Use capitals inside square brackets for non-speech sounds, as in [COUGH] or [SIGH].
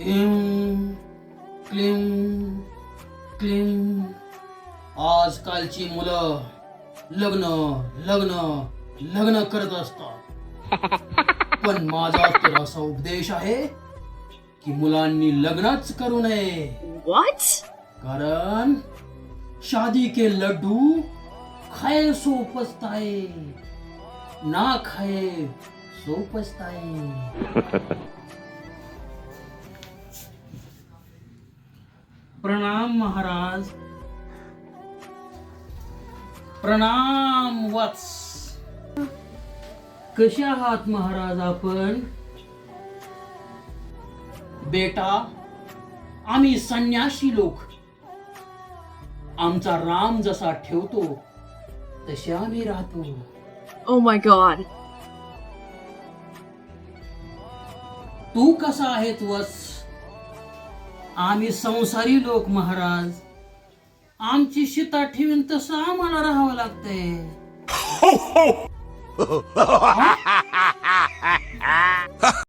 इम क्लीम क्लीम आजकालची मुलं लग्न लग्न लग्न करत असतात. [LAUGHS] पण माझा तर असा उपदेश आहे की मुलांनी लग्नच करू नये? कारण शादी के लड्डू खाए सो ना खाए सो [LAUGHS] प्रणाम महाराज. प्रणाम वत्स. कसे आहात महाराज आपण? बेटा आम्ही संन्याशी लोक. आमचा राम जसा ठेवतो तसे आम्ही राहतो. Oh my god. तू कसा आहे वस आम्ही संसारी लोक महाराज. आमची शिता ठेवीन तसं आम्हाला राहावं लागतंय. हा?